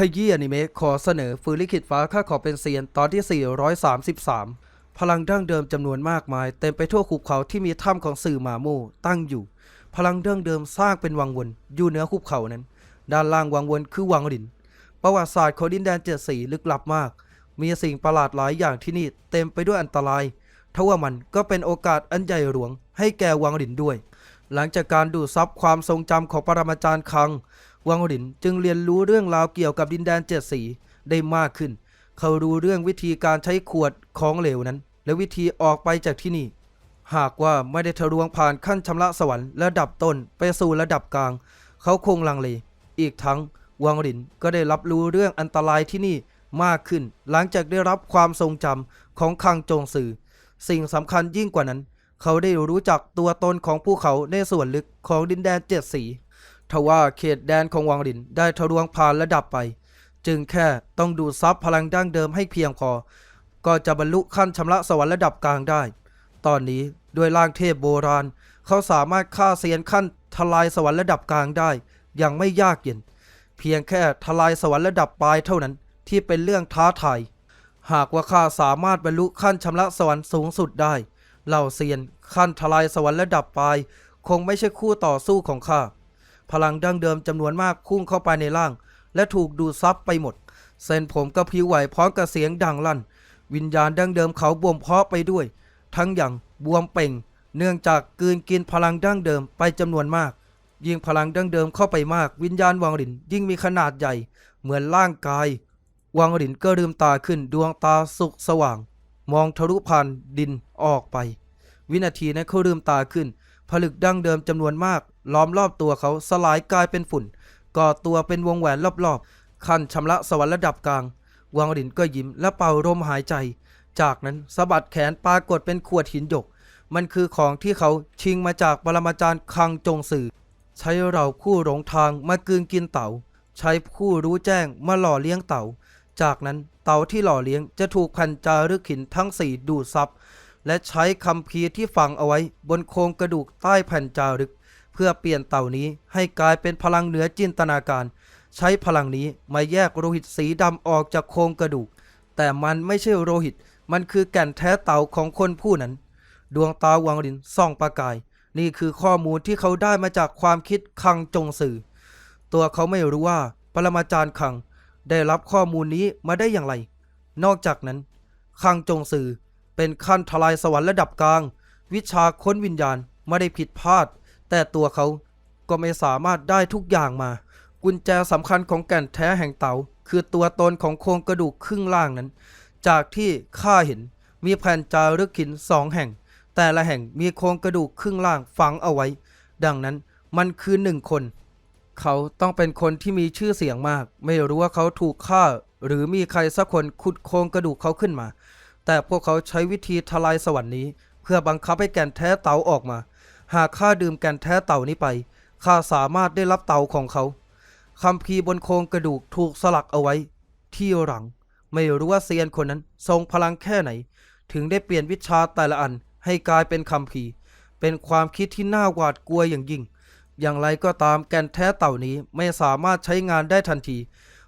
ขยี้อนิเมะขอเสนอฟื้นลิขิตฟ้าข้าขอเป็นเซียนตอนที่ 433 พลังดั้งเดิมจำนวนมากมาย เต็มไปทั่วหุบเขาที่มีถ้ำของสื่อหมาโมตั้งอยู่ พลังดั้งเดิมสร้างเป็นวังวนอยู่เหนือหุบเขานั้น ด้านล่างวังวนคือวังดิน ประวัติศาสตร์ของดินแดนเจ็ดสีลึกลับมาก มีสิ่งประหลาดหลายอย่างที่นี่เต็มไปด้วยอันตรายทว่ามันก็เป็นโอกาสอันใหญ่หลวง ให้แก่วังดินด้วย หลังจากการดูดซับความทรงจำของปรมาจารย์คัง วังหลินจึงเรียนรู้เรื่องราวเกี่ยวกับดินแดนเจ็ดสีได้มากขึ้น เขารู้เรื่องวิธีการใช้ขวดของเหลวนั้น และวิธีออกไปจากที่นี่ หากว่าไม่ได้ทะลวงผ่านขั้นชำระสวรรค์ระดับต้นไปสู่ระดับกลาง เขาคงลังเล อีกทั้งวังหลินก็ได้รับรู้เรื่องอันตรายที่นี่มากขึ้น หลังจากได้รับความทรงจำของคังจงซือสิ่งสำคัญยิ่งกว่านั้น เขาได้รู้จักตัวตนของภูเขาในส่วนลึกของดินแดนเจ็ดสี ทว่าเขตแดนของวังหลินได้ทะลวงผ่านระดับไป จึงแค่ต้องดูดซับพลังดั้งเดิมให้เพียงพอ ก็จะบรรลุขั้นชำระสวรรค์ระดับกลางได้ ตอนนี้ด้วยร่างเทพโบราณ เขาสามารถฆ่าเซียนขั้นทลายสวรรค์ระดับกลางได้ อย่างไม่ยากเย็น เพียงแค่ทลายสวรรค์ระดับปลายเท่านั้นที่เป็นเรื่องท้าทายหากว่าข้าสามารถบรรลุขั้นชำระสวรรค์สูงสุดได้เหล่าเซียนขั้นทลายสวรรค์ระดับปลาย คงไม่ใช่คู่ต่อสู้ของข้า พลังดั้งเดิมจำนวนมากพุ่งเข้าไปในร่าง และถูกดูดซับไปหมด เส้นผมก็พิวไหวพร้อมกับเสียงดังลั่น วิญญาณดั้งเดิมเขาบวมเพาะไปด้วย ทั้งอย่างบวมเป่ง เนื่องจากกืนกินพลังดั้งเดิมไปจำนวนมาก ยิ่งพลังดั้งเดิมเข้าไปมาก วิญญาณวังหลินยิ่งมีขนาดใหญ่ เหมือนร่างกาย วังหลินก็ลืมตาขึ้นดวงตาสุกสว่าง มองทะลุผ่านดินออกไป วินาทีนั้นเขาลืมตาขึ้น ผลึกดั้งเดิมจำนวนมาก ล้อมรอบตัวเขาสลายกลายเป็นฝุ่น ก่อตัวเป็นวงแหวนรอบๆ ขั้นชำระสวรรค์ระดับกลาง วังหลินก็ยิ้มและเป่าลมหายใจ จากนั้นสะบัดแขนปรากฏเป็นขวดหินหยก มันคือของที่เขาชิงมาจากปรมาจารย์คังจงสื่อ ใช้เราผู้หลงทางมากืนกินเต่า ใช้ผู้รู้แจ้งมาหล่อเลี้ยงเต่า จากนั้นเต่าที่หล่อเลี้ยงจะถูกพันจารึกหินทั้งสี่ดูดซับและใช้คำพีที่ฝังเอาไว้บนโครงกระดูกใต้แผ่นจารึก พื่อเปลี่ยนเต่านี้ให้กลายเป็นพลังเหนือจินตนาการ ใช้พลังนี้มาแยกโลหิตสีดำออกจากโครงกระดูก แต่มันไม่ใช่โลหิต มันคือแก่นแท้เต่าของคนผู้นั้น ดวงตาวังลินส่องประกาย นี่คือข้อมูลที่เขาได้มาจากความคิดคังจงสื่อ ตัวเขาไม่รู้ว่าปรมาจารย์คังได้รับข้อมูลนี้มาได้อย่างไร นอกจากนั้น คังจงสื่อเป็นขั้นทลายสวรรค์ระดับกลาง วิชาค้นวิญญาณไม่ได้ผิดพลาด แต่ตัวเขาก็ไม่สามารถได้ทุกอย่างมา กุญแจสำคัญของแก่นแท้แห่งเต๋าคือตัวตนของโครงกระดูกครึ่งล่างนั้น จากที่ข้าเห็นมีแผ่นจารึกหินสองแห่ง แต่ละแห่งมีโครงกระดูกครึ่งล่างฝังเอาไว้ ดังนั้นมันคือหนึ่งคน เขาต้องเป็นคนที่มีชื่อเสียงมาก ไม่รู้ว่าเขาถูกฆ่า หรือมีใครสักคนขุดโครงกระดูกเขาขึ้นมา แต่พวกเขาใช้วิธีทลายสวรรค์นี้ เพื่อบังคับให้แก่นแท้เต่าออกมา หากข้าดื่มแก่นแท้เต่านี้ไป ข้าสามารถได้รับเต่าของเขาคำพีบนโครงกระดูกถูกสลักเอาไว้ ที่หลัง ไม่รู้ว่าเซียนคนนั้นทรงพลังแค่ไหน ถึงได้เปลี่ยนวิชาแต่ละอันให้กลายเป็นคำพีเป็นความคิดที่น่าหวาดกลัวอย่างยิ่ง อย่างไรก็ตามแก่นแท้เต่านี้ไม่สามารถใช้งานได้ทันที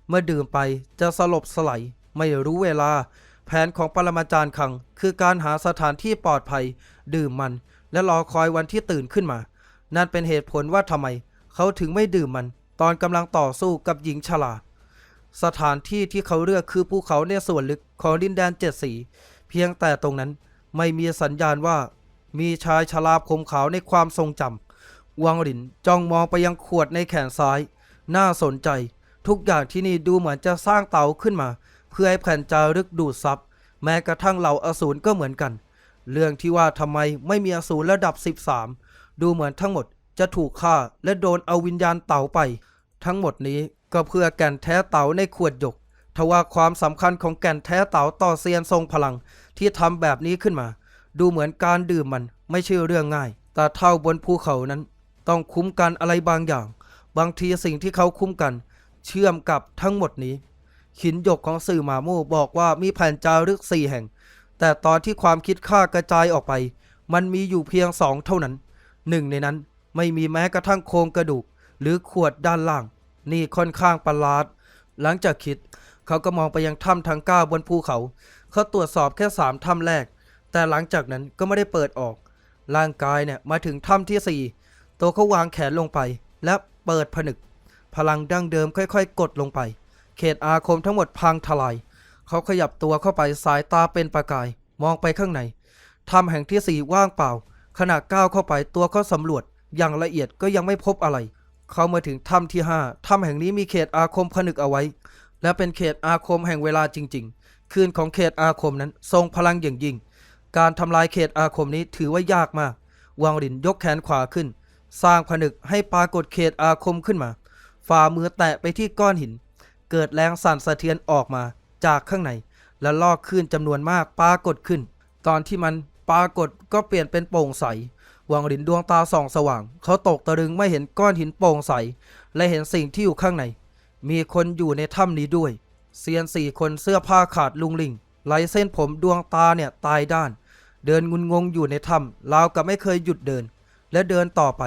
เมื่อดื่มไปจะสลบสลายไม่รู้เวลา แผนของปรมาจารย์คัง คือการหาสถานที่ปลอดภัย ดื่มมัน และรอคอยวันที่ตื่นขึ้นมา นั่นเป็นเหตุผลว่าทำไม เขาถึงไม่ดื่มมัน ตอนกำลังต่อสู้กับหญิงชราสถานที่ที่เขาเลือกคือภูเขาในส่วนลึกของดินแดนเจ็ดสี เพียงแต่ตรงนั้นไม่มีสัญญาณว่า มีชายชราผมขาวในความทรงจำวังหลินจ้องมองไปยังขวดในแขนซ้าย น่าสนใจ ทุกอย่างที่นี่ดูเหมือนจะสร้างเตาขึ้นมา เพื่อให้แผ่นจารึกดูดซับแม้กระทั่งเหล่าอสูรก็เหมือนกัน เรื่องที่ว่าทำไมไม่มีอสูรระดับ 13 ดูเหมือนทั้งหมดจะถูกฆ่าและโดนเอาวิญญาณเต่าไป ทั้งหมดนี้ก็เพื่อแก่นแท้เต่าในขวดหยกทว่าความสำคัญของแก่นแท้เต่าต่อเซียนทรงพลังที่ทำแบบนี้ขึ้นมา ดูเหมือนการดื่มมันไม่ใช่เรื่องง่าย แต่เท่าบนภูเขานั้น ต้องคุ้มกันอะไรบางอย่าง บางทีสิ่งที่เขาคุ้มกัน เชื่อมกับทั้งหมดนี้ หินหยกของสื่อหมาโม่บอกว่ามีแผ่นจารึกสี่แห่ง แต่ตอนที่ความคิดฆ่ากระจายออกไป มันมีอยู่เพียงสองเท่านั้น หนึ่งในนั้นไม่มีแม้กระทั่งโครงกระดูก หรือขวดด้านล่าง นี่ค่อนข้างประหลาด หลังจากคิด เขาก็มองไปยังถ้ำทั้งเก้าบนภูเขา เขาตรวจสอบแค่สามถ้ำแรก แต่หลังจากนั้นก็ไม่ได้เปิดออก ร่างกายเนี่ยมาถึงถ้ำที่สี่ตัวเขาวางแขนลงไป และเปิดผนึก พลังดั้งเดิมค่อย ๆ กดลงไป เขตอาคมทั้งหมดพังทลาย เขาขยับตัวเข้าไปสายตาเป็นประกาย มองไปข้างในถ้ำแห่งที่สี่ว่างเปล่า ขณะก้าวเข้าไปตัวเขาสำรวจ อย่างละเอียดก็ยังไม่พบอะไร เขามาถึงถ้ำที่ห้าถ้ำแห่งนี้มีเขตอาคมผนึกเอาไว้ และเป็นเขตอาคมแห่งเวลาจริง ๆ คืนของเขตอาคมนั้นทรงพลังอย่างยิ่ง การทำลายเขตอาคมนี้ถือว่ายากมากวางรินยกแขนขวาขึ้น สร้างผนึกให้ปรากฏเขตอาคมขึ้นมา ฝ่ามือแตะไปที่ก้อนหิน เกิดแรงสั่นสะเทือนออกมา จากข้างในและลอกคลื่นจำนวนมากปรากฏขึ้น ตอนที่มันปรากฏก็เปลี่ยนเป็นโปร่งใสวางรินดวงตาส่องสว่าง เขาตกตะลึงไม่เห็นก้อนหินโปร่งใส และเห็นสิ่งที่อยู่ข้างใน มีคนอยู่ในถ้ำนี้ด้วยเซียนสี่คนเสื้อผ้าขาดลุงลิงไหลเส้นผมดวงตาเนี่ยตายด้าน เดินงุนงงอยู่ในถ้ำราวกับไม่เคยหยุดเดิน และเดินต่อไป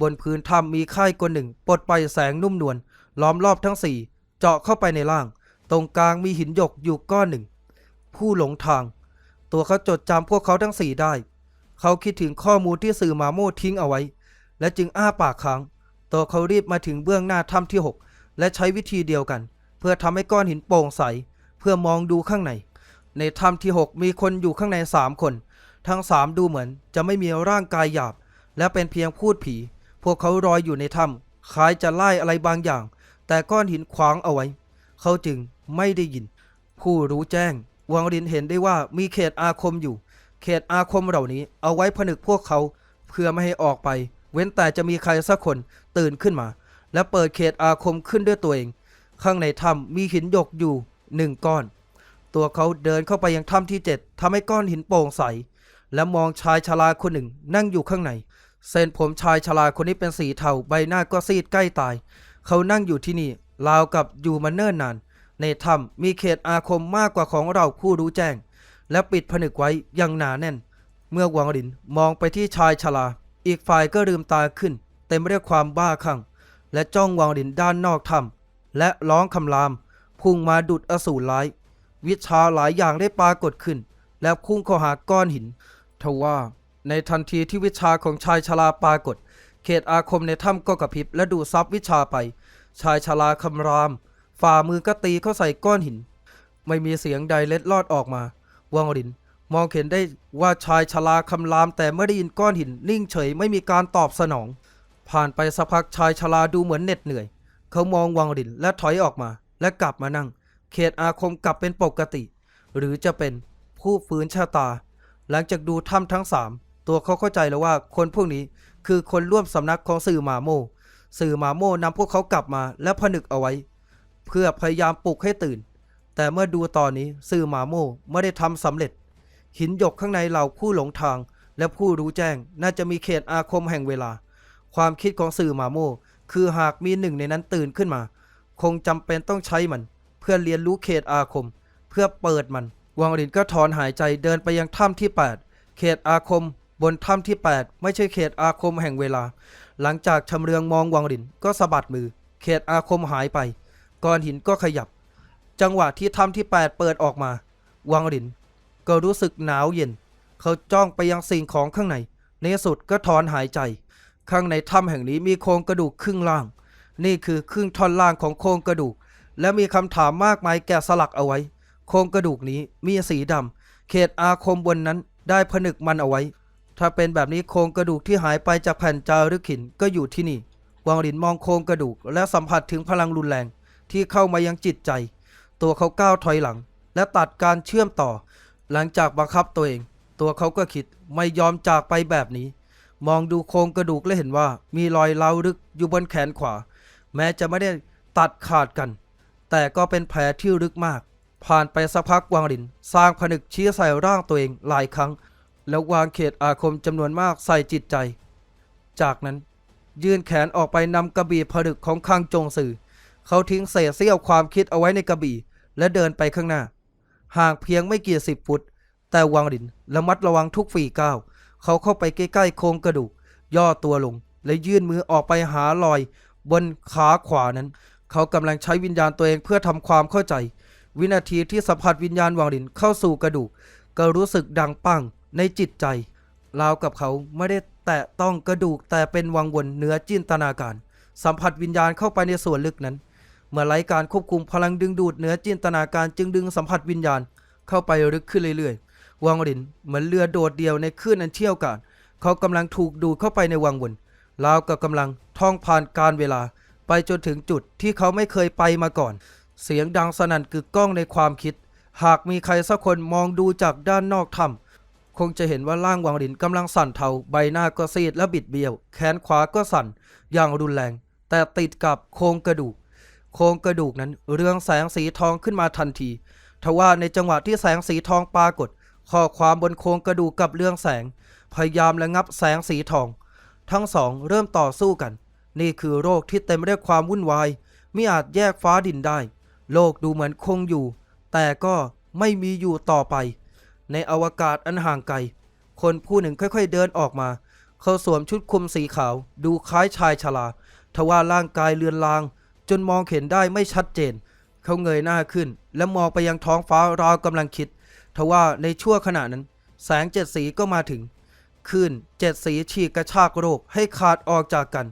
บนพื้นถ้ำมีค่ายคนหนึ่งปลดปแสงนุ่มนวลล้อมรอบทั้งสี่เจาะเข้าไปในล่าง ตรงกลางมีหินหยกอยู่ก้อนหนึ่ง ผู้หลงทาง ตัวเขาจดจำพวกเขาทั้งสี่ได้ เขาคิดถึงข้อมูลที่สื่อมาโมทิ้งเอาไว้ และจึงอ้าปากค้าง ตัวเขารีบมาถึงเบื้องหน้าถ้ำที่6และใช้วิธีเดียวกัน เพื่อทำให้ก้อนหินโปร่งใส เพื่อมองดูข้างใน ในถ้ำที่6มีคนอยู่ข้างใน3คน ทั้ง3ดูเหมือนจะไม่มีร่างกายหยาบ และเป็นเพียงพูดผี พวกเขารอยอยู่ในถ้ำคล้ายจะไล่อะไรบางอย่าง แต่ก้อนหินขวางเอาไว้ เขาจึงไม่ได้ยิน ผู้รู้แจ้ง วังรินเห็นได้ว่ามีเขตอาคมอยู่ เขตอาคมเหล่านี้เอาไว้ผนึกพวกเขาเพื่อไม่ให้ออกไป เว้นแต่จะมีใครสักคนตื่นขึ้นมา และเปิดเขตอาคมขึ้นด้วยตัวเอง ข้างในถ้ำมีหินหยกอยู่หนึ่งก้อน ตัวเขาเดินเข้าไปยังถ้ำที่เจ็ดทำให้ก้อนหินโปร่งใส และมองชายชราคนหนึ่งนั่งอยู่ข้างในเส้นผมชายชราคนนี้เป็นสีเทาใบหน้าก็ซีดใกล้ตาย เขานั่งอยู่ที่นี่ ราวกับอยู่มาเนิ่นนาน ในถ้ำมีเขตอาคมมากกว่าของเราผู้รู้แจ้ง และปิดผนึกไว้อย่างหนาแน่น เมื่อวังรินมองไปที่ชายชราอีกฝ่ายก็ลืมตาขึ้น เต็มไปด้วยความบ้าคลั่ง และจ้องวังรินด้านนอกถ้ำและร้องคำราม พุ่งมาดุดอสูรร้าย วิชาหลายอย่างได้ปรากฏขึ้น แล้วพุ่งเข้าหาก้อนหินทว่าในทันทีที่วิชาของชายชราปรากฏ เขตอาคมในถ้ำก็กระพริบและดูซับวิชาไป ชายชราคำราม ฝ่ามือก็ตีเข้าใส่ก้อนหิน ไม่มีเสียงใดเล็ดลอดออกมา วังริน มองเห็นได้ว่าชายชราคำราม แต่ไม่ได้ยินก้อนหิน นิ่งเฉยไม่มีการตอบสนอง ผ่านไปสักพักชายชราดูเหมือนเหน็ดเหนื่อย เขามองวังรินและถอยออกมา และกลับมานั่ง เขตอาคมกลับเป็นปกติ หรือจะเป็นผู้ฟื้นชะตา หลังจากดูถ้ำทั้งสามตัวเขาเข้าใจแล้วว่าคนพวกนี้คือคนร่วมสำนักของสื่อมาโม สื่อมาโม่นำพวกเขากลับมาและผนึกเอาไว้ เพื่อพยายามปลุกให้ตื่น แต่เมื่อดูตอนนี้สื่อมาโม่ไม่ได้ทำสำเร็จ หินหยกข้างในเหล่าผู้หลงทาง และผู้รู้แจ้งน่าจะมีเขตอาคมแห่งเวลา ความคิดของสื่อมาโม่คือหากมีหนึ่งในนั้นตื่นขึ้นมา คงจำเป็นต้องใช้มัน เพื่อเรียนรู้เขตอาคม เพื่อเปิดมันวังรินก็ถอนหายใจเดินไปยังถ้ำที่ 8 เขตอาคม บนถ้ำที่ 8 ไม่ใช่เขตอาคมแห่งเวลา หลังจากชำเลืองมองวังรินก็สะบัดมือ เขตอาคมหายไป ก้อนหินก็ขยับ จังหวะที่ถ้ำที่8เปิดออกมา วังริน ก็รู้สึกหนาวเย็น เขาจ้องไปยังสิ่งของข้างใน ในที่สุดก็ถอนหายใจ ข้างในถ้ำแห่งนี้มีโครงกระดูกครึ่งล่าง นี่คือครึ่งท่อนล่างของโครงกระดูก และมีคำถามมากมายแกะสลักเอาไว้ โครงกระดูกนี้มีสีดำเขตอาคมบนนั้นได้ผนึกมันเอาไว้ ถ้าเป็นแบบนี้โครงกระดูกที่หายไปจากแผ่นจารึกหินก็อยู่ที่นี่วางรินมองโครงกระดูก และสัมผัสถึงพลังรุนแรง ที่เข้ามายังจิตใจ ตัวเขาก้าวถอยหลัง และตัดการเชื่อมต่อ หลังจากบังคับตัวเอง ตัวเขาก็คิดไม่ยอมจากไปแบบนี้ มองดูโครงกระดูกและเห็นว่า มีรอยเล้าลึกอยู่บนแขนขวา แม้จะไม่ได้ตัดขาดกัน แต่ก็เป็นแผลที่ลึกมาก ผ่านไปสักพักวางริน สร้างผนึกชี้ใส่ร่างตัวเองหลายครั้ง แล้ววางเขตอาคมจำนวนมากใส่จิตใจ จากนั้น ยื่นแขนออกไปนำกระบี่ผนึกของข้างจงสื่อ เขาทิ้งเศษเสี้ยวความคิดเอาไว้ในกระบี่ และเดินไปข้างหน้า ห่างเพียงไม่กี่สิบฟุต แต่วางรินระมัดระวังทุกฝีก้าว เขาเข้าไปใกล้ๆโครงกระดูก ย่อตัวลง และยื่นมือออกไปหารอย บนขาขวานั้น เขากำลังใช้วิญญาณตัวเองเพื่อทำความเข้าใจ วินาทีที่สัมผัสวิญญาณวังหลินเข้าสู่กระดูก ก็รู้สึกดังปัง ในจิตใจราวกับเขาไม่ได้แตะต้องกระดูกแต่เป็นวังวนเหนือจินตนาการ สัมผัสวิญญาณเข้าไปในส่วนลึกนั้น เมื่อไร้การควบคุมพลังดึงดูดเหนือจินตนาการจึงดึงสัมผัสวิญญาณเข้าไปลึกขึ้นเรื่อยๆ วังหลินเหมือนเรือโดดเดี่ยวในคลื่นอันเชี่ยวกาจเขากำลังถูกดูดเข้าไปในวังวนราวกับกำลังท่องผ่านการเวลา ไปจนถึงจุดที่เขาไม่เคยไปมาก่อน เสียงดังสนั่นกึกก้องในความคิด หากมีใครสักคนมองดูจากด้านนอกถ้ำ คงจะเห็นว่าร่างวังหลินกำลังสั่นเทาใบหน้าก็ซีดและบิดเบี้ยว แขนขวาก็สั่น อย่างรุนแรง แต่ติดกับโครงกระดูก โครงกระดูกนั้นเรืองแสงสีทองขึ้นมาทันทีทว่าในจังหวะที่แสงสีทองปรากฏ ข้อความบนโครงกระดูกกับเรืองแสง พยายามระงับแสงสีทอง ทั้งสองเริ่มต่อสู้กัน นี่คือโรคที่เต็มไปด้วยความวุ่นวายไมิอาจแยกฟ้าดินได้ โลกดูเหมือนคงอยู่ แต่ก็ไม่มีอยู่ต่อไป ในอวกาศอันห่างไกล คนผู้หนึ่งค่อยๆเดินออกมา เขาสวมชุดคลุมสีขาว ดูคล้ายชายชราทว่าร่างกายเลือนลาง จนมองเห็นได้ไม่ชัดเจน เขาเงยหน้าขึ้น และมองไปยังท้องฟ้าราวกำลังคิด ทว่าในชั่วขณะนั้น แสงเจ็ดสีก็มาถึงคลื่นเจ็ดสีฉีกกระชากโรคให้ขาดออกจากกัน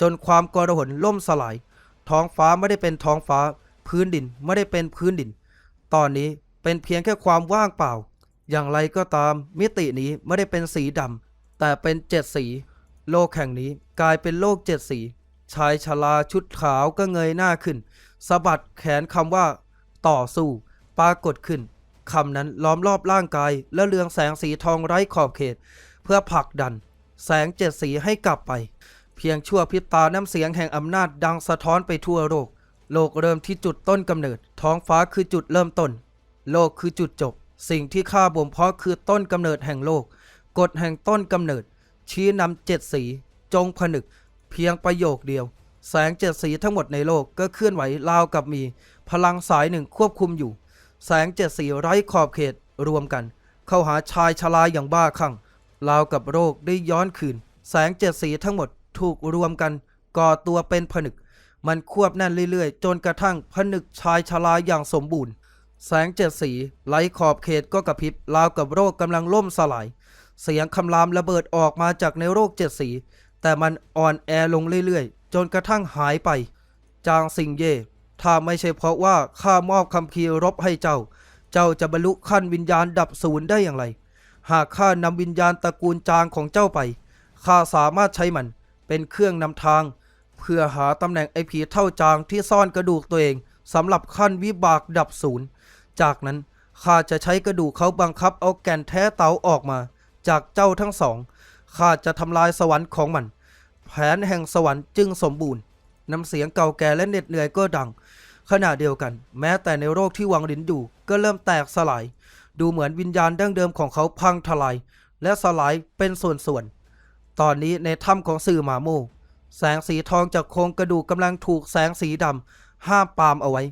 จนความกระหนล่มสลาย ท้องฟ้าไม่ได้เป็นท้องฟ้า พื้นดินไม่ได้เป็นพื้นดิน ตอนนี้เป็นเพียงแค่ความว่างเปล่า อย่างไรก็ตามมิตินี้ไม่ได้เป็นสีดำแต่เป็นเจ็ดสี โลกแห่งนี้กลายเป็นโลกเจ็ดสี ชายชราชุดขาวก็เงยหน้าขึ้นสะบัดแขนคำว่า ต่อสู้ ปรากฏขึ้นคำนั้นล้อมรอบร่างกาย และเรืองแสงสีทองไร้ขอบเขต เพื่อผลักดัน แสงเจ็ดสีให้กลับไป เพียงชั่วพริบตาน้ำเสียงแห่งอำนาจดังสะท้อนไปทั่วโลก โลกเริ่มที่จุดต้นกำเนิด ท้องฟ้าคือจุดเริ่มต้น โลกคือจุดจบ สิ่งที่ข้าบ่มเพาะคือต้นกำเนิดแห่งโลก กฎแห่งต้นกำเนิด ชี้นำเจ็ดสี จงผนึก เพียงประโยคเดียว แสงเจ็ดสีทั้งหมดในโลกก็เคลื่อนไหวราวกับมี พลังสายหนึ่งควบคุมอยู่ แสงเจ็ดสีไร้ขอบเขตรวมกัน เข้าหาชายชราอย่างบ้าคลั่งราวกับโรคได้ย้อนคืน แสงเจ็ดสีทั้งหมดถูกรวมกันก่อตัวเป็นผนึก มันควบแน่นเรื่อยๆ จนกระทั่งผนึกชายชราอย่างสมบูรณ์ แสงเจ็ดสีไหลขอบเขตก็กระพริบราวกับโรคกำลังล่มสลาย เสียงคำรามระเบิดออกมาจากในโรคเจ็ดสี แต่มันอ่อนแอลงเรื่อยๆ จนกระทั่งหายไป จางซิงเย่ ถ้าไม่ใช่เพราะว่าข้ามอบคำพีร์รบให้เจ้า เจ้าจะบรรลุขั้นวิญญาณดับศูนย์ได้อย่างไร หากข้านำวิญญาณตระกูลจางของเจ้าไปข้าสามารถใช้มันเป็นเครื่องนำทาง เพื่อหาตำแหน่งไอผีเท่าจางที่ซ่อนกระดูกตัวเองสำหรับขั้นวิบากดับศูนย์ จากนั้นข้าจะใช้กระดูกเขาบังคับเอาแก่นแท้เตาออกมา จากเจ้าทั้งสองข้าจะทำลายสวรรค์ของมัน แผนแห่งสวรรค์จึงสมบูรณ์น้ำเสียงเก่าแก่และเหน็ดเหนื่อยก็ดัง ขณะเดียวกัน แม้แต่ในโรคที่วังลินอยู่ก็เริ่มแตกสลาย ดูเหมือนวิญญาณดั้งเดิมของเขาพังทลาย และสลายเป็นส่วนๆตอนนี้ในถ้ำของสื่อหมาโมแสงสีทองจากโครงกระดูกกำลังถูกแสงสีดำห้ามปามเอาไว้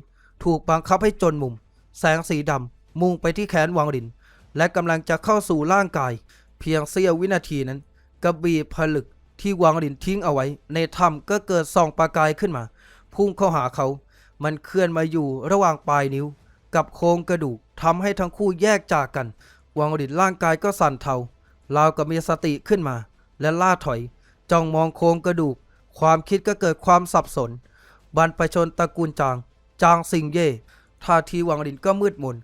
ถูกบังคับให้จนมุม แสงสีดำมุ่งไปที่แขนวังลิน และกำลังจะเข้าสู่ร่างกาย เพียงเสี้ยววินาทีนั้นกระบี่ผลึกที่วังลินทิ้งเอาไว้ ในถ้ำก็เกิดส่องประกายขึ้นมา พุ่งเข้าหาเขา มันเคลื่อนมาอยู่ระหว่างปลายนิ้ว กับโครงกระดูกทำให้ทั้งคู่แยกจากกัน วังลินร่างกายก็สั่นเทาราวกับมีสติขึ้นมา และล่าถอยจ้องมองโครงกระดูก ความคิดก็เกิดความสับสน บรรพชนตระกูลจาง จางซิงเย่ ท่าทีวังลินก็มืดมน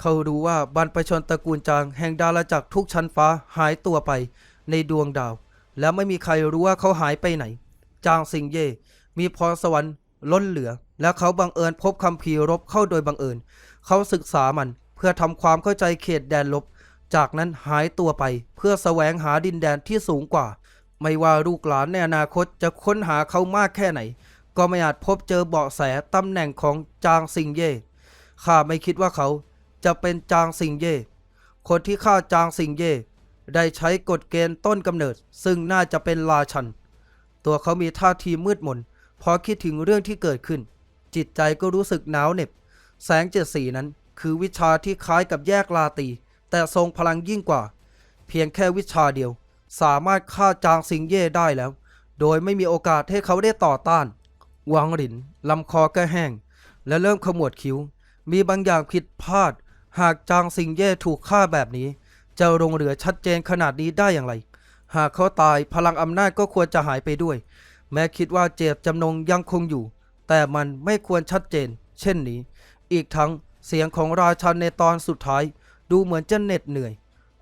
เขารู้ว่าบรรพชนตระกูลจางแห่งดาราจักรทุกชั้นฟ้าหายตัวไปในดวงดาว และไม่มีใครรู้ว่าเขาหายไปไหน จางซิงเย่ มีพรสวรรค์ล้นเหลือ และเขาบังเอิญพบคำพีรบเข้าโดยบังเอิญ เขาศึกษามันเพื่อทำความเข้าใจเขตแดนลบ จากนั้นหายตัวไปเพื่อแสวงหาดินแดนที่สูงกว่า ไม่ว่าลูกหลานในอนาคตจะค้นหาเขามากแค่ไหน ก็ไม่อาจพบเจอเบาะแสตำแหน่งของจางซิงเย่ ข้าไม่คิดว่าเขาจะเป็นจางซิงเย่ คนที่ฆ่าจางซิงเย่ ได้ใช้กฎเกณฑ์ต้นกำเนิด ซึ่งน่าจะเป็นราชัน ตัวเขามีท่าทีมืดมนพอคิดถึงเรื่องที่เกิดขึ้น จิตใจก็รู้สึกหนาวเหน็บ แสงเจ็ดสีนั้น คือวิชาที่คล้ายกับแยกลาตี แต่ทรงพลังยิ่งกว่า เพียงแค่วิชาเดียว สามารถฆ่าจางซิงเย่ได้แล้ว โดยไม่มีโอกาสให้เขาได้ต่อต้านวางหลินลำคอก็แห้ง และเริ่มขมวดคิ้ว มีบางอย่างผิดพลาด หากจางสิงเย่ถูกฆ่าแบบนี้ จะลงเหลือชัดเจนขนาดนี้ได้อย่างไร หากเขาตายพลังอำนาจก็ควรจะหายไปด้วย แม้คิดว่าเจตจำนงยังคงอยู่ แต่มันไม่ควรชัดเจน เช่นนี้ อีกทั้งเสียงของราชันในตอนสุดท้าย ดูเหมือนจะเหน็ดเหนื่อย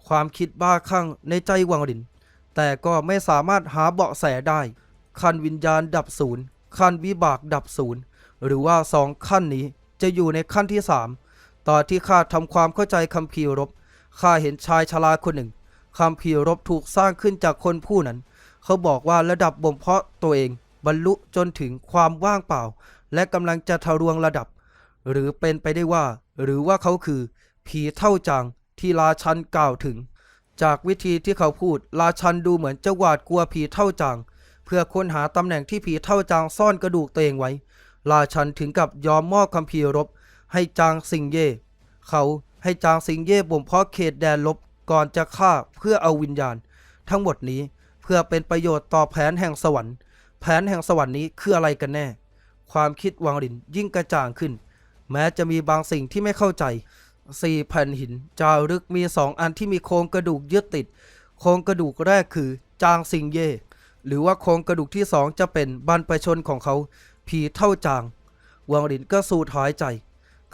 ความคิดบ้าคลั่งในใจวังหลิน แต่ก็ไม่สามารถหาเบาะแสได้ขั้นวิญญาณดับศูนย์ขั้นวิบากดับศูนย์หรือว่าสองขั้นนี้ จะอยู่ในขั้นที่สามตอนที่ข้าทำความเข้าใจคัมภีรบข้าเห็นชายชราคนหนึ่งคัมภีร์รบถูกสร้างขึ้นจากคนผู้นั้น เขาบอกว่าระดับบ่มเพาะตัวเองบรรลุจนถึงความว่างเปล่า และกำลังจะทะลวงระดับ หรือเป็นไปได้ว่า หรือว่าเขาคือ ผีเท่าจางที่ราชันกล่าวถึง จากวิธีที่เขาพูดราชันดูเหมือนจะหวาดกลัวผีเท่าจาง เพื่อค้นหาตำแหน่งที่ผีเท่าจางซ่อนกระดูกตัวเองไว้ ราชันถึงกับยอมมอบคัมภีร์รบ ให้จางสิงเย่ เขาให้จางสิงเย่บ่มเพาะเขตแดนลบก่อนจะฆ่าเพื่อเอาวิญญาณ ทั้งหมดนี้เพื่อเป็นประโยชน์ต่อแผนแห่งสวรรค์ แผนแห่งสวรรค์นี้คืออะไรกันแน่ ความคิดวังหลินยิ่งกระจ่างขึ้น แม้จะมีบางสิ่งที่ไม่เข้าใจสี่แผ่นหินจารึกมีสองอันที่มีโครงกระดูกยึดติด โครงกระดูกแรกคือจางซิงเย่หรือว่าโครงกระดูกที่สองจะเป็นบรรพชนของเขา ผีเท่าจาง วังหลินก็สูดหายใจ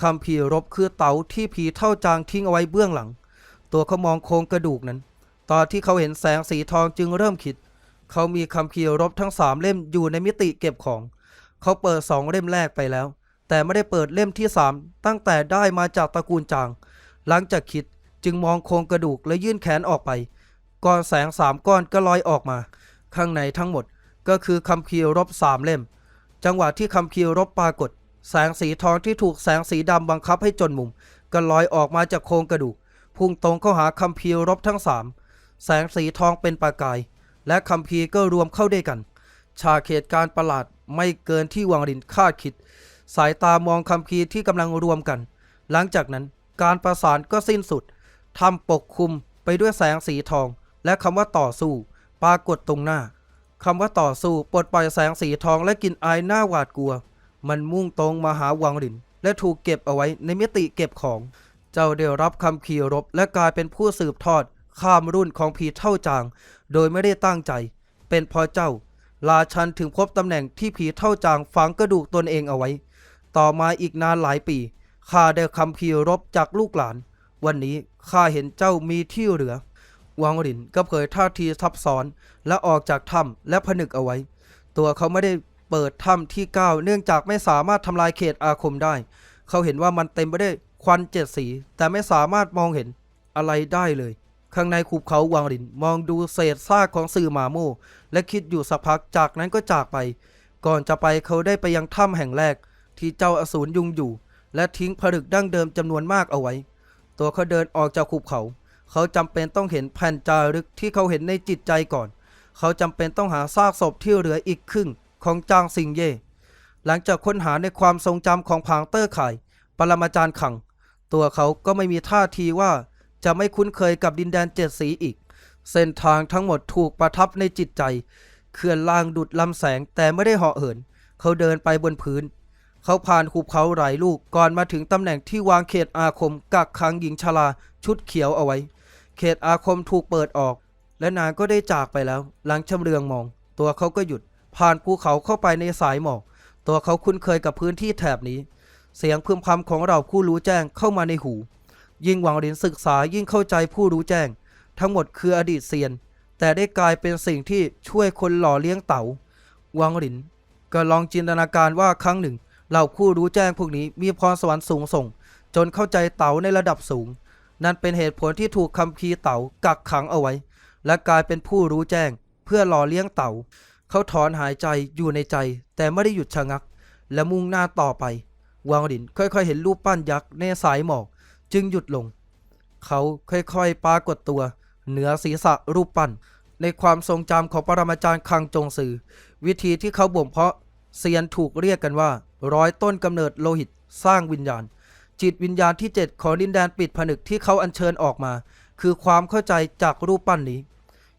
คำพีร์รบคือเต๋าที่ผีเท่าจางทิ้งเอาไว้เบื้องหลัง ตัวเขามองโครงกระดูกนั้น ตอนที่เขาเห็นแสงสีทองจึงเริ่มคิด เขามีคำพีร์รบทั้งสามเล่มอยู่ในมิติเก็บของ เขาเปิดสองเล่มแรกไปแล้ว แต่ไม่ได้เปิดเล่มที่สามตั้งแต่ได้มาจากตระกูลจาง หลังจากคิดจึงมองโครงกระดูกและยื่นแขนออกไป ก้อนแสงสามก้อนก็ลอยออกมา ข้างในทั้งหมดก็คือคำพีร์รบสามเล่ม จังหวะที่คำพีร์รบปรากฏ แสงสีทองที่ถูกแสงสีดำบังคับให้จนมุม ก็ลอยออกมาจากโครงกระดูก พุ่งตรงเข้าหาคำพีร์รบทั้งสามแสงสีทองเป็นประกาย และคำพีร์ก็รวมเข้าด้วยกัน ฉากเหตุการณ์ประหลาดไม่เกินที่วังรินคาดคิด สายตามองคำพีร์ที่กำลังรวมกัน หลังจากนั้นการประสานก็สิ้นสุดทำปกคลุมไปด้วยแสงสีทอง และคำว่าต่อสู้ ปรากฏตรงหน้า คำว่าต่อสู้ปลดปล่อยแสงสีทองและกลินอายหน้าหวาดกลัว มันมุ่งตรงมาหาวังริน และถูกเก็บเอาไว้ในมิติเก็บของ เจ้าได้รับคำขี่รบและกลายเป็นผู้สืบทอด ข้ามรุ่นของผีเท่าจาง โดยไม่ได้ตั้งใจ เป็นพราะเจ้าราชันถึงพบตำแหน่งที่ผีเท่าจางฝังกระดูกตนเองเอาไว้ ต่อมาอีกนานหลายปีข้าได้คำพีร์รบจากลูกหลาน วันนี้ข้าเห็นเจ้ามีที่เหลือ วังรินก็เผยท่าทีซับซ้อนและออกจากถ้ำและผนึกเอาไว้ ตัวเขาไม่ได้เปิดถ้ำที่เก้าเนื่องจากไม่สามารถทำลายเขตอาคมได้ เขาเห็นว่ามันเต็มไปด้วยควันเจ็ดสี แต่ไม่สามารถมองเห็นอะไรได้เลย ข้างในขุบเขาวังรินมองดูเศษซากของสื่อหมาโมและคิดอยู่สักพักจากนั้นก็จากไป ก่อนจะไปเขาได้ไปยังถ้ำแห่งแรก ที่เจ้าอสูรยุงอยู่ และทิ้งผลึกดั้งเดิมจำนวนมากเอาไว้ ตัวเขาเดินออกจากขุบเขา เขาจำเป็นต้องเห็นแผ่นจารึกที่เขาเห็นในจิตใจก่อน เขาจำเป็นต้องหาซากศพที่เหลืออีกครึ่งของจางซิงเย่ หลังจากค้นหาในความทรงจำของพางเตอร์ไข่ปรมาจารย์ขัง ตัวเขาก็ไม่มีท่าทีว่าจะไม่คุ้นเคยกับดินแดนเจ็ดสีอีก เส้นทางทั้งหมดถูกประทับในจิตใจ เคลื่อนล่างดุดลำแสงแต่ไม่ได้เหาะเหิน เขาเดินไปบนพื้น เขาผ่านหุบเขาหลายลูกก่อนมาถึงตำแหน่งที่วางเขตอาคมกักขังหญิงชราชุดเขียวเอาไว้ เขตอาคมถูกเปิดออก และนางก็ได้จากไปแล้ว หลังชำเลืองมอง ตัวเขาก็หยุด ผ่านภูเขาเข้าไปในสายหมอก ตัวเขาคุ้นเคยกับพื้นที่แถบนี้ เสียงพึมพำของเราผู้รู้แจ้งเข้ามาในหู ยิ่งหวังเรียนศึกษายิ่งเข้าใจผู้รู้แจ้ง ทั้งหมดคืออดีตเซียน แต่ได้กลายเป็นสิ่งที่ช่วยคนหล่อเลี้ยงเต๋าวังหลิน ก็ลองจินตนาการว่าครั้งหนึ่ง เหล่าผู้รู้แจ้งพวกนี้มีพรสวรรค์สูงส่ง จนเข้าใจเต๋าในระดับสูง นั่นเป็นเหตุผลที่ถูกคำพีร์เต๋ากักขังเอาไว้ และกลายเป็นผู้รู้แจ้ง เพื่อหล่อเลี้ยงเต๋าเขาถอนหายใจอยู่ในใจ แต่ไม่ได้หยุดชะงัก และมุ่งหน้าต่อไป วางหลินค่อยๆ เห็นรูปปั้นยักษ์ในสายหมอก จึงหยุดลง เขาค่อยๆปรากฏตัว เหนือศีรษะรูปปั้น ในความทรงจำของปรมาจารย์คังจงซือวิธีที่เขาบ่มเพาะเซียนถูกเรียกกันว่า ร้อยต้นกำเนิดโลหิตสร้างวิญญาณ จิตวิญญาณที่เจ็ดของดินแดนปิดผนึกที่เขาอัญเชิญออกมา คือความเข้าใจจากรูปปั้นนี้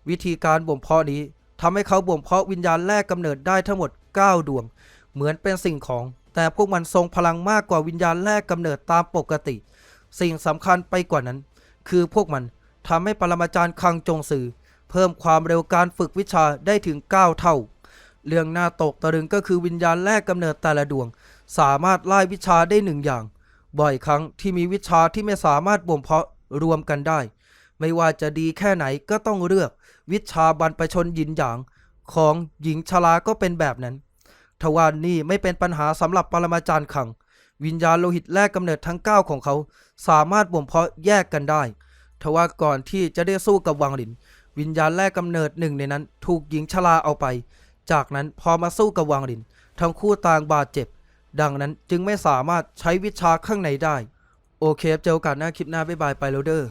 วิธีการบ่มเพาะนี้ทำให้เขาบ่มเพาะวิญญาณแรกกำเนิดได้ทั้งหมด 9 ดวง เหมือนเป็นสิ่งของ แต่พวกมันทรงพลังมากกว่าวิญญาณแรกกำเนิดตามปกติ สิ่งสำคัญไปกว่านั้น คือพวกมันทำให้ปรมาจารย์คังจงซือเพิ่มความเร็วการฝึกวิชาได้ถึง 9 เท่า เรื่องหน่าตกตะลึงก็คือวิญญาณแรกกำเนิดแต่ละดวง สามารถไล่วิชาได้หนึ่งอย่าง บ่อยครั้งที่มีวิชาที่ไม่สามารถบ่มเพาะรวมกันได้ ไม่ว่าจะดีแค่ไหนก็ต้องเลือก วิชาบรรพชนยินหยาง ของหญิงชราก็เป็นแบบนั้นทว่านี่ไม่เป็นปัญหาสำหรับปรมาจารย์ขัง วิญญาณโลหิตแรกกำเนิดทั้ง 9 ของเขา สามารถบ่มเพาะแยกกันได้ทว่าก่อนที่จะได้สู้กับวังหลิน วิญญาณแรกกำเนิดหนึ่งในนั้น ถูกหญิงชราเอาไป จากนั้นพอมาสู้กับวังหลิน ทั้งคู่ต่างบาดเจ็บ ดังนั้นจึงไม่สามารถใช้วิชาข้างในได้ โอเคครับเจอกันหน้าคลิปหน้าบ๊ายบายไปแล้วเด้อ